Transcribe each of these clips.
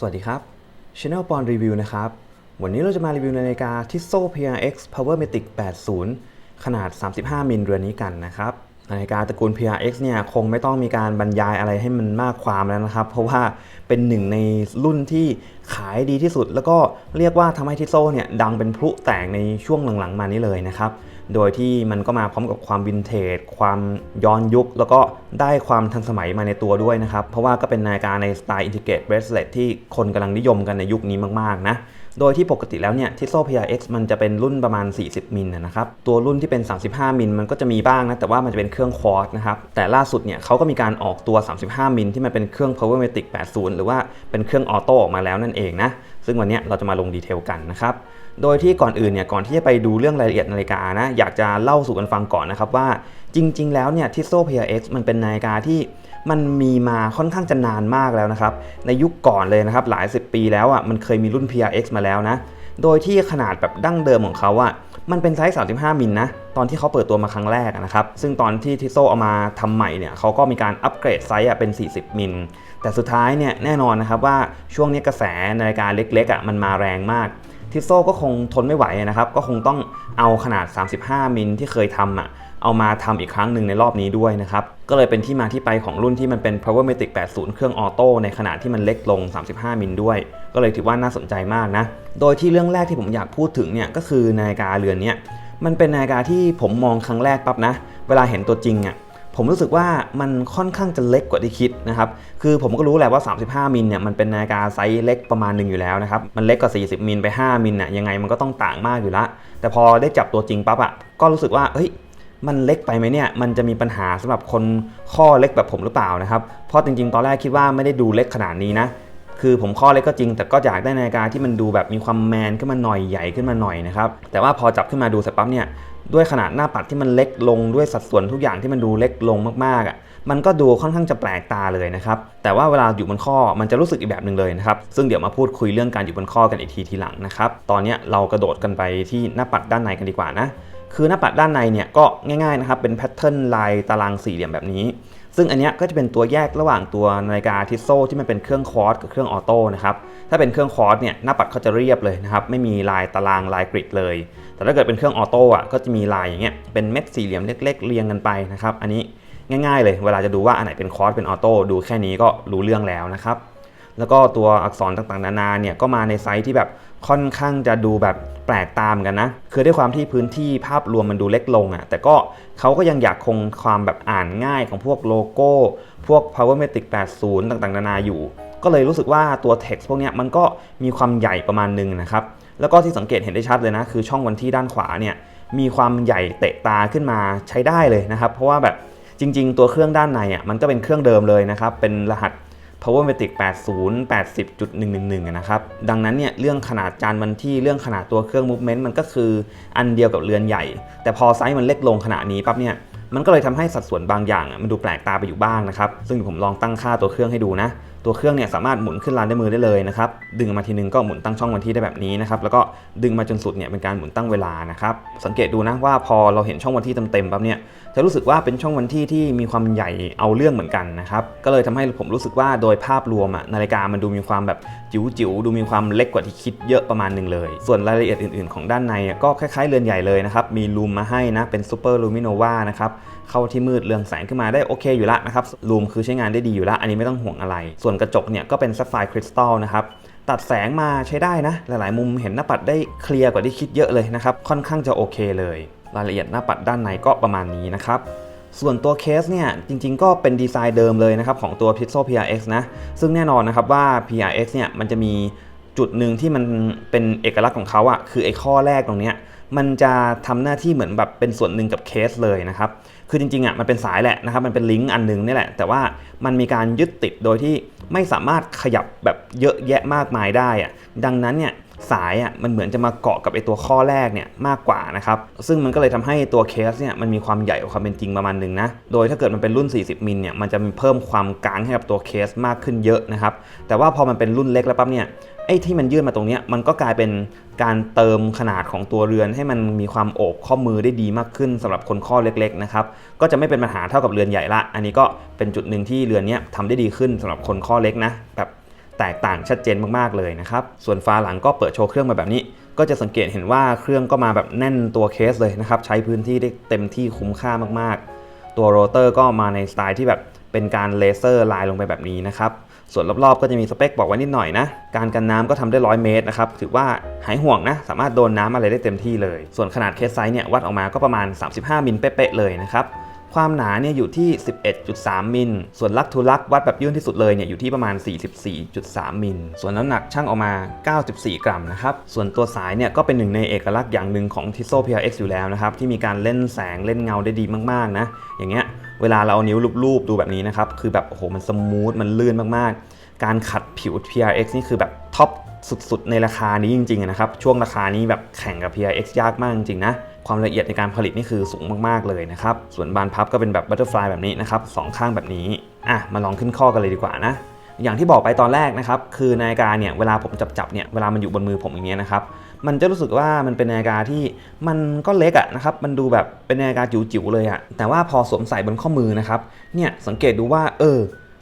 สวัสดีครับ Channel ปอนรีวิวนะครับ วันนี้เราจะมารีวิวนาฬิกา Tissot PRX Powermatic 80 ขนาด 35 มิลเรือนนี้กันนะครับ นาฬิกาตระกูล PRX เนี่ยคงไม่ต้องมีการบรรยายอะไรให้มันมากความแล้วนะครับ เพราะว่าเป็นหนึ่งในรุ่นที่ขายดีที่สุด แล้วก็เรียกว่าทำให้ Tissot เนี่ยดังเป็นพลุแตกในช่วงหลังๆ มานี้เลยนะครับ โดยที่มันก็มาพร้อมกับความวินเทจ ความย้อนยุค แล้วก็ได้ความทันสมัยมาในตัวด้วยนะครับ เพราะว่าก็เป็นนาฬิกาในสไตล์อินทิเกรตเบรสเลตที่คนกำลังนิยมกันในยุคนี้มากๆนะ โดยที่ปกติแล้วเนี่ยทิโซ PRX มันจะเป็นรุ่นประมาณ 40 มิลนะครับ ตัวรุ่นที่เป็น 35 มิลมันก็จะมีบ้างนะ แต่ว่ามันจะเป็นเครื่องควอร์ตนะครับ แต่ล่าสุดเนี่ยเขาก็มีการออกตัว 35 มิลที่มันเป็นเครื่อง Powermatic 80 หรือว่าเป็นเครื่องออโต้ออกมาแล้วนั่นเองนะ ซึ่งวันนี้เราจะมาลงดีเทลกันนะครับ โดยที่ก่อนอื่นเนี่ย ก่อนที่จะไปดูเรื่องรายละเอียดนาฬิกานะ อยากจะเล่าสู่กันฟังก่อนนะครับว่าจริง ๆ แล้วเนี่ยทิโซ PRX มันเป็นนาฬิกาที่ มันมีมาค่อนข้างจะนานมากแล้วนะครับ ในยุคก่อนเลยนะครับหลาย 10 ปีแล้วอะมันเคยมีรุ่น PRX มาแล้วนะ โดยที่ขนาดแบบดั้งเดิมของเขาอะมันเป็นไซส์ 35 มิลนะ ตอนที่เขาเปิดตัวมาครั้งแรกนะครับ ซึ่งตอนที่ทิโซเอามาทำใหม่เนี่ยเขาก็มีการอัปเกรดไซส์อะเป็น 40 มิล แต่สุดท้ายเนี่ยแน่นอนนะครับว่าช่วงนี้กระแสนาฬิกาเล็กๆอะมันมาแรงมากทิโซก็คงทนไม่ไหวนะครับ ก็คงต้องเอาขนาด 35 มิลที่เคยทำอะ เอามาทำอีกครั้งหนึ่งในรอบนี้ด้วยนะครับ ก็เลยเป็นที่มาที่ไปของรุ่นที่มันเป็น Powermatic 80 เครื่องออโต้ในขนาดที่มันเล็กลง 35 มิลด้วย ก็เลยถือว่าน่าสนใจมากนะ โดยที่เรื่องแรกที่ผมอยากพูดถึงเนี่ยก็คือนาฬิกาเรือนเนี้ยมันเป็นนาฬิกาที่ผมมองครั้งแรกปั๊บนะ เวลาเห็นตัวจริงอะผมรู้สึกว่ามันค่อนข้างจะเล็กกว่าที่คิดนะครับ คือผมก็รู้แหละว่า 35 มิลเนี่ยมันเป็นนาฬิกาไซส์เล็กประมาณหนึ่งอยู่แล้วนะครับ มันเล็กกว่า 40 มิลไป 5 มิลน่ะยังไงมันก็ต้องต่างมากอยู่ละ แต่พอได้จับตัวจริงปั๊บอะก็รู้สึกว่า เฮ้ย มันเล็กไปไหมเนี่ย มันจะมีปัญหาสำหรับคนข้อเล็กแบบผมหรือเปล่านะครับ เพราะจริงๆ ตอนแรกคิดว่าไม่ได้ดูเล็กขนาดนี้นะ คือผมข้อเล็กก็จริง แต่ก็อยากได้นาฬิกาที่มันดูแบบมีความแมนขึ้นมาหน่อยใหญ่ขึ้นมาหน่อยนะครับ แต่ว่าพอจับขึ้นมาดูสปั๊บเนี่ย ด้วยขนาดหน้าปัดที่มันเล็กลง ด้วยสัดส่วนทุกอย่างที่มันดูเล็กลงมากๆอะ มันก็ดูค่อนข้างจะแปลกตาเลยนะครับ แต่ว่าเวลาอยู่บนข้อมันจะรู้สึกอีกแบบหนึ่งเลยนะครับ ซึ่งเดี๋ยวมาพูดคุยเรื่องการอยู่บนข้อกันอีกทีทีหลังนะครับ ตอนนี้เรากระโดดกันไปที่หน้าปัดด้านในกันดีกว่านะ คือหน้าปัดด้านในเนี่ยก็ง่ายๆนะครับเป็นแพทเทิร์นลายตารางสี่เหลี่ยมแบบนี้ ซึ่งอันนี้ก็จะเป็นตัวแยกระหว่างตัวนาฬิกาทิโซที่มันเป็นเครื่องคอร์สกับเครื่องออโต้นะครับถ้าเป็นเครื่องคอร์สเนี่ยหน้าปัดเขาจะเรียบเลยนะครับไม่มีลายตารางลายกริดเลย แต่ถ้าเกิดเป็นเครื่องออโต้อะก็จะมีลายอย่างเงี้ยเป็นเม็ดสี่เหลี่ยมเล็ก ๆ เรียงกันไปนะครับอันนี้ง่ายๆเลยเวลาจะดูว่าอันไหนเป็นคอร์สเป็นออโต้ดูแค่นี้ก็รู้เรื่องแล้วนะครับแล้วก็ตัวอักษรต่างๆนานาเนี่ยก็มาในไซส์ที่แบบ ค่อนข้างจะดูแบบแปลกตามกันนะ คือด้วยความที่พื้นที่ภาพรวมมันดูเล็กลงอะ่ะ แต่ก็เขาก็ยังอยากคงความแบบอ่านง่ายของพวกโลโก้ พวก Powermatic 80 ต่างๆ นานาอยู่ ก็เลยรู้สึกว่าตัว text พวกนี้มันก็มีความใหญ่ประมาณนึงนะครับ แล้วก็ที่สังเกตเห็นได้ชัดเลยนะ คือช่องวันที่ด้านขวาเนี่ยมีความใหญ่เตะตาขึ้นมาใช้ได้เลยนะครับ เพราะว่าแบบจริง ๆ ตัวเครื่องด้านในอะมันก็เป็นเครื่องเดิมเลยนะครับ เป็นรหัส Powermatic 80 80.111นะครับ ดังนั้นเนี่ยเรื่องขนาดจานวันที่เรื่องขนาดตัวเครื่อง movement มันก็คืออันเดียวกับเรือนใหญ่ แต่พอไซส์มันเล็กลงขนาดนี้ปั๊บเนี่ยมันก็เลยทำให้สัดส่วนบางอย่างมันดูแปลกตาไปอยู่บ้างนะครับ ซึ่งผมลองตั้งค่าตัวเครื่องให้ดูนะตัวเครื่องเนี่ยสามารถหมุนขึ้นลานด้วยมือได้เลยนะครับ ดึงมาทีนึงก็หมุนตั้งช่องวันที่ได้แบบนี้นะครับ แล้วก็ดึงมาจนสุดเนี่ยเป็นการหมุนตั้งเวลานะครับ สังเกตดูนะว่าพอเราเห็นช่องวันที่เต็มๆปั๊บเนี่ย จะรู้สึกว่าเป็นช่องวันที่ที่มีความใหญ่เอาเรื่องเหมือนกันนะครับ ก็เลยทำให้ผมรู้สึกว่าโดยภาพรวมอะนาฬิกามันดูมีความแบบจิ๋วๆ ดูมีความเล็กกว่าที่คิดเยอะประมาณหนึ่งเลย ส่วนรายละเอียดอื่นๆ ของด้านในก็คล้ายๆเรือนใหญ่เลยนะครับ มีลูมมาให้นะ เป็นซูเปอร์ลูมิโนวานะครับ เข้าที่มืดเรืองแสงขึ้นมาได้โอเคอยู่ละนะครับ ลูมคือใช้งานได้ดีอยู่ละอันนี้ไม่ต้องห่วงอะไรส่วนกระจกเนี่ยก็เป็นซัฟไฟคริสตัลนะครับตัดแสงมาใช้ได้นะ หลายๆ มุมเห็นหน้าปัดได้เคลียร์กว่าที่คิดเยอะเลยนะครับ ค่อนข้างจะโอเคเลย รายละเอียดหน้าปัดด้านในก็ประมาณนี้นะครับ ส่วนตัวเคสเนี่ย จริงๆ ก็เป็นดีไซน์เดิมเลยนะครับ ของตัว Pixel PRX นะ ซึ่งแน่นอนนะครับว่า PRX เนี่ย มันจะมีจุดหนึ่งที่มันเป็นเอกลักษณ์ของเขาอะคือไอ้ข้อแรกตรงเนี้ยมันจะทำหน้าที่เหมือนแบบเป็นส่วนหนึ่งกับเคสเลยนะครับ คือจริงๆอะมันเป็นสายแหละนะครับมันเป็นลิงก์อันหนึงนี่แหละ แต่ว่ามันมีการยึดติดโดยที่ไม่สามารถขยับแบบเยอะแยะมากมายได้อะดังนั้นเนี่ย สายอะมันเหมือนจะมาเกาะกับไอตัวข้อแรกเนี่ยมากกว่านะครับซึ่งมันก็เลยทำให้ตัวเคสเนี่ยมันมีความใหญ่กว่าความเป็นจริงประมาณหนึ่งนะโดยถ้าเกิดมันเป็นรุ่น 40 มิลเนี่ยมันจะมีเพิ่มความกางให้กับตัวเคสมากขึ้นเยอะนะครับแต่ว่าพอมันเป็นรุ่นเล็กแล้วปั๊บเนี่ยไอ้ที่มันยื่นมาตรงนี้มันก็กลายเป็นการเติมขนาดของตัวเรือนให้มันมีความโอบข้อมือได้ดีมากขึ้นสำหรับคนข้อเล็กๆนะครับก็จะไม่เป็นปัญหาเท่ากับเรือนใหญ่ละ อันนี้ก็เป็นจุดหนึ่งที่เรือนเนี้ยทำได้ดีขึ้นสำหรับคนข้อเล็กนะแบบ แตกต่างชัดเจนมากๆเลยนะครับ ส่วนฝาหลังก็เปิดโชว์เครื่องมาแบบนี้ ก็จะสังเกตเห็นว่าเครื่องก็มาแบบแน่นตัวเคสเลยนะครับ ใช้พื้นที่ได้เต็มที่คุ้มค่ามากๆ ตัวโรเตอร์ก็มาในสไตล์ที่แบบเป็นการเลเซอร์ลายลงไปแบบนี้นะครับ ส่วนรอบๆ ก็จะมีสเปคบอกไว้นิดหน่อยนะ การกันน้ำก็ทำได้100เมตรนะครับ ถือว่าหายห่วงนะ สามารถโดนน้ำอะไรได้เต็มที่เลย ส่วนขนาดเคสไซส์เนี่ยวัดออกมาก็ประมาณ 35มิลเป๊ะๆเลยนะครับ ความหนาเนี่ยอยู่ที่ 11.3 มิล ส่วนลักทูลักวัดแบบยื่นที่สุดเลยเนี่ยอยู่ที่ประมาณ 44.3 มิล ส่วนน้ำหนักช่างออกมา 94 กรัมนะครับ ส่วนตัวสายเนี่ยก็เป็นหนึ่งในเอกลักษณ์อย่างหนึ่งของ t i s o PRX อยู่แล้วนะครับ ที่มีการเล่นแสงเล่นเงาได้ดีมากๆนะ อย่างเงี้ยเวลาเราเอานิ้วลูบๆดูแบบนี้นะครับ คือแบบโอ้โหมันสมูทมันลื่นมากๆ การขัดผิว PRX นี่คือแบบท็อปสุดๆ ในราคานี้จริงๆนะครับ ช่วงราคานี้แบบแข่งกับ PRX ยากมากจริงๆนะ ความละเอียดในการผลิตนี่คือสูงมากๆเลยนะครับ ส่วนบานพับก็เป็นแบบบัตเตอร์ฟลายแบบนี้นะครับสองข้างแบบนี้อะมาลองขึ้นข้อกันเลยดีกว่านะอย่างที่บอกไปตอนแรกนะครับคือนาฬิกาเนี่ยเวลาผมจับจับๆเนี่ยเวลามันอยู่บนมือผมอย่างเงี้ยนะครับมันจะรู้สึกว่ามันเป็นนาฬิกาที่มันก็เล็กอะนะครับมันดูแบบเป็นนาฬิกาจิ๋วๆเลยอะแต่ว่าพอสวมใส่บนข้อมือนะครับเนี่ยสังเกตดูว่าเออ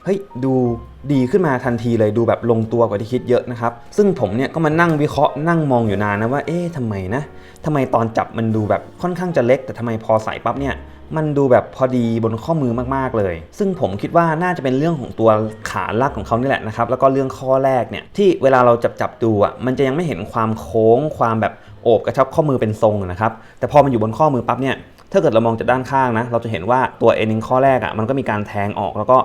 เฮ้ยดูดีขึ้นมาทันทีเลยดูแบบลงตัวกว่าที่คิดเยอะนะครับ ซึ่งผมเนี่ยก็มานั่งวิเคราะห์นั่งมองอยู่นานนะว่าเอ๊ะทำไมนะทำไมตอนจับมันดูแบบค่อนข้างจะเล็ก แต่ทำไมพอใส่ปั๊บเนี่ยมันดูแบบพอดีบนข้อมือมากๆเลย ซึ่งผมคิดว่าน่าจะเป็นเรื่องของตัวขาลักของเขานี่แหละนะครับ แล้วก็เรื่องข้อแรกเนี่ยที่เวลาเราจับจับดูอะมันจะยังไม่เห็นความโค้งความแบบโอบกระชับข้อมือเป็นทรงนะครับ แต่พอมันอยู่บนข้อมือปั๊บเนี่ย ถ้าเกิดเรามองจากด้านข้างนะ เราจะเห็นว่าตัวเอ็นิงข้อแรกอะมันก็มีการแทงออกแล้วก็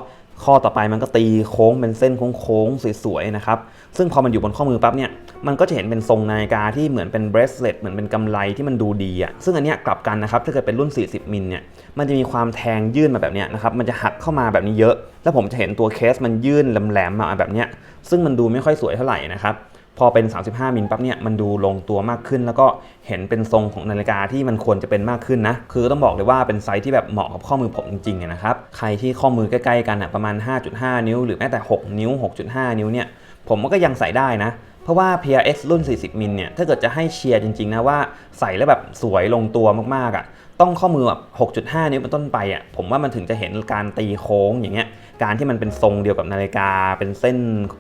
ข้อต่อไปมันก็ตีโค้งเป็นเส้นโค้งๆสวยๆนะครับ ซึ่งพอมันอยู่บนข้อมือปั๊บเนี่ย มันก็จะเห็นเป็นทรงนาฬิกาที่เหมือนเป็นเบรสเลตเหมือนเป็นกำไลที่มันดูดีอะ่ะ ซึ่งอันเนี้ยกลับกันนะครับ ถ้าเกิดเป็นรุ่น 40 มิลเนี่ย มันจะมีความแทงยื่นมาแบบเนี้ยนะครับ มันจะหักเข้ามาแบบนี้เยอะ แล้วผมจะเห็นตัวเคสมันยื่นแหลมๆมาแบบเนี้ย ซึ่งมันดูไม่ค่อยสวยเท่าไหร่นะครับ พอเป็น 35 มิลปั๊บเนี่ยมันดูลงตัวมากขึ้น แล้วก็เห็นเป็นทรงของนาฬิกาที่มันควรจะเป็นมากขึ้นนะ คือต้องบอกเลยว่าเป็นไซส์ที่แบบเหมาะกับข้อมือผมจริงๆนะครับ ใครที่ข้อมือใกล้ๆกันอะประมาณ 5.5 นิ้ว หรือแม้แต่ 6 นิ้ว 6.5 นิ้วเนี่ยผมก็ยังใส่ได้นะ เพราะว่า PRX รุ่น 40มิลเนี่ย ถ้าเกิดจะให้เชียร์จริงๆนะว่าใส่แล้วแบบสวยลงตัวมากๆอะ ต้องข้อมือแบบ6.5 นิ้วเป็นต้นไปอะ ผมว่ามันถึงจะเห็นการตีโค้งอย่างเงี้ย การที่มันเป็นทรงเดียวกับนาฬิกา เป็นเส้น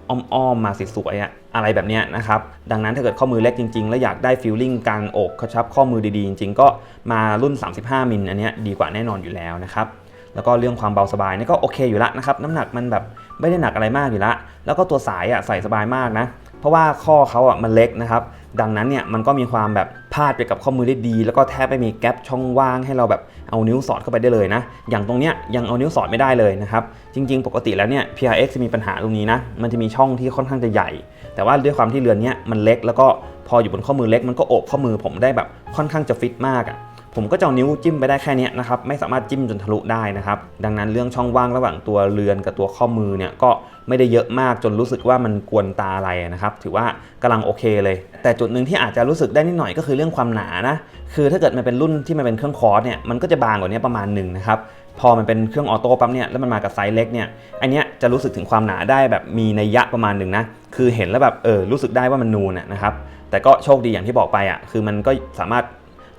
อ้อมๆมาสวยๆอะ อะไรแบบเนี้ยนะครับ ดังนั้นถ้าเกิดข้อมือเล็กจริงๆ แล้วอยากได้ฟีลลิ่งการอกกระชับข้อมือดีๆ จริงๆ ก็มารุ่น 35มิลอันเนี้ยดีกว่าแน่นอนอยู่แล้วนะครับแล้วก็เรื่องความเบาสบายนี่ก็โอเคอยู่ละนะครับ น้ำหนักมันแบบไม่ได้หนักอะไรมากอยู่ละ แล้วก็ตัวสายอะใส่สบายมากนะ เพราะว่าข้อเขาอะมันเล็กนะครับดังนั้นเนี่ยมันก็มีความแบบพาดไปกับข้อมือได้ดี แล้วก็แทบไม่มีแกลบช่องว่างให้เราแบบเอานิ้วสอดเข้าไปได้เลยนะ อย่างตรงเนี้ยยังเอานิ้วสอดไม่ได้เลยนะครับจริง ๆ ปกติแล้วเนี่ย PRX จะมีปัญหาตรงนี้นะมันจะมีช่องที่ค่อนข้างจะใหญ่ แต่ว่าด้วยความที่เรือนเนี้ยมันเล็กแล้วก็พออยู่บนข้อมือเล็กมันก็โอบข้อมือผมได้แบบค่อนข้างจะฟิตมากอะ ผมก็จะเอานิ้วจิ้มไปได้แค่นี้นะครับไม่สามารถจิ้มจนทะลุได้นะครับ ดังนั้นเรื่องช่องว่างระหว่างตัวเรือนกับตัวข้อมือเนี่ยก็ไม่ได้เยอะมากจนรู้สึกว่ามันกวนตาอะไรนะครับ ถือว่ากำลังโอเคเลย แต่จุดหนึ่งที่อาจจะรู้สึกได้นิดหน่อยก็คือเรื่องความหนานะคือถ้าเกิดมันเป็นรุ่นที่มันเป็นเครื่องคอร์สเนี่ยมันก็จะบางกว่านี้ประมาณหนึ่งนะครับพอมันเป็นเครื่องออโต้ปั๊บเนี่ยแล้วมันมากับไซส์เล็กเนี่ยอันเนี้ยจะรู้สึกถึงความหนาได้แบบมีนัยยะประมาณหนึ่งนะคือเห็นแล้วแบบเออรู้สึกได้ว่ามันนูนนะครับแต่ก็โชคดีอย่างที่บอกไปอะคือมันก็สามารถ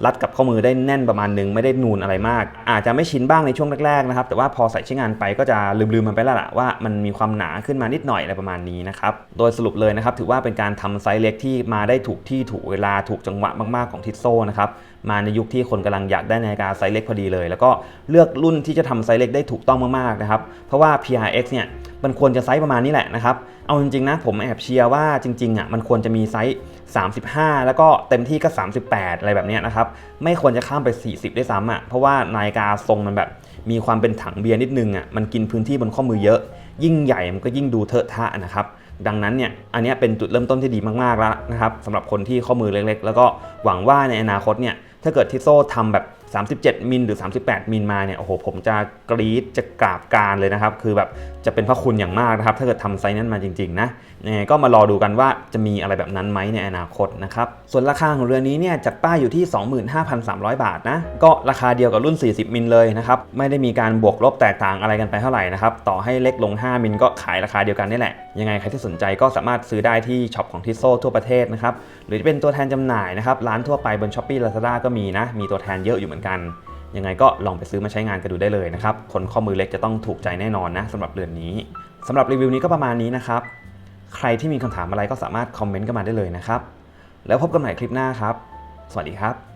รัดกับข้อมือได้แน่นประมาณหนึงไม่ได้นูนอะไรมาก อาจจะไม่ชินบ้างในช่วงแรกๆนะครับแต่ว่าพอใส่ใช้งานไปก็จะลืมๆมันไปแล้วละว่ามันมีความหนาขึ้นมานิดหน่อยอะไรประมาณนี้นะครับโดยสรุปเลยนะครับถือว่าเป็นการทำไซส์เล็กที่มาได้ถูกที่ถูกเวลาถูกจังหวะมากๆของทิสโซนะครับมาในยุคที่คนกำลังอยากได้นาฬิกาไซส์เล็กพอดีเลย แล้วก็เลือกรุ่นที่จะทำไซส์เล็กได้ถูกต้องมากๆนะครับเพราะว่า PRX เนี่ยมันควรจะไซส์ประมาณนี้แหละนะครับเอาจริงๆนะผมแอบเชียร์ว่าจริงๆอะมันควรจะมีไซส์ 35 แล้วก็เต็มที่ก็ 38 อะไรแบบนี้นะครับ ไม่ควรจะข้ามไป 40ด้วยซ้ำอะ เพราะว่านาฬิกาทรงมันแบบมีความเป็นถังเบียร์นิดนึงอะ มันกินพื้นที่บนข้อมือเยอะ ยิ่งใหญ่มันก็ยิ่งดูเทอะทะนะครับ ดังนั้นเนี่ย อันนี้เป็นจุดเริ่มต้นที่ดีมากๆแล้วนะครับสำหรับคนที่ข้อมือเล็กๆ แล้วก็หวังว่าในอนาคตเนี่ย ถ้าเกิดทิโซ่ทำแบบ 37 มิลหรือ 38 มิลมาเนี่ย โอ้โห ผมจะกรี๊ดจะกราบการเลยนะครับ คือแบบจะเป็นพระคุณอย่างมากนะครับ ถ้าเกิดทำไซส์นั้นมาจริงๆนะก็มารอดูกันว่าจะมีอะไรแบบนั้นไหมในอนาคตนะครับ ส่วนราคาของเรือนี้เนี่ยจากป้ายอยู่ที่ 25,300 บาทนะ ก็ราคาเดียวกับรุ่น 40 มิลเลยนะครับ ไม่ได้มีการบวกลบแตกต่างอะไรกันไปเท่าไหร่นะครับ ต่อให้เล็กลง 5 มิลก็ขายราคาเดียวกันนี่แหละ ยังไงใครที่สนใจก็สามารถซื้อได้ที่ช็อปของทิโซทั่วประเทศนะครับ หรือจะเป็นตัวแทนจำหน่ายนะครับ ร้านทั่วไปบน s h อ p e e Lazada ก็มีนะ มีตัวแทนเยอะอยู่เหมือนกัน ยังไงก็ลองไปซื้อมาใช้งานกันดูได้เลยนะครับ คนข้อมือเล็กจะต้องถูกใจแน่นอนนะสำหรับเรือนนี้สำหรับรีวิวนี้ก็ประมาณนี้นะครับ ใครที่มีคำถามอะไรก็สามารถคอมเมนต์กันมาได้เลยนะครับ แล้วพบกันใหม่คลิปหน้าครับ สวัสดีครับ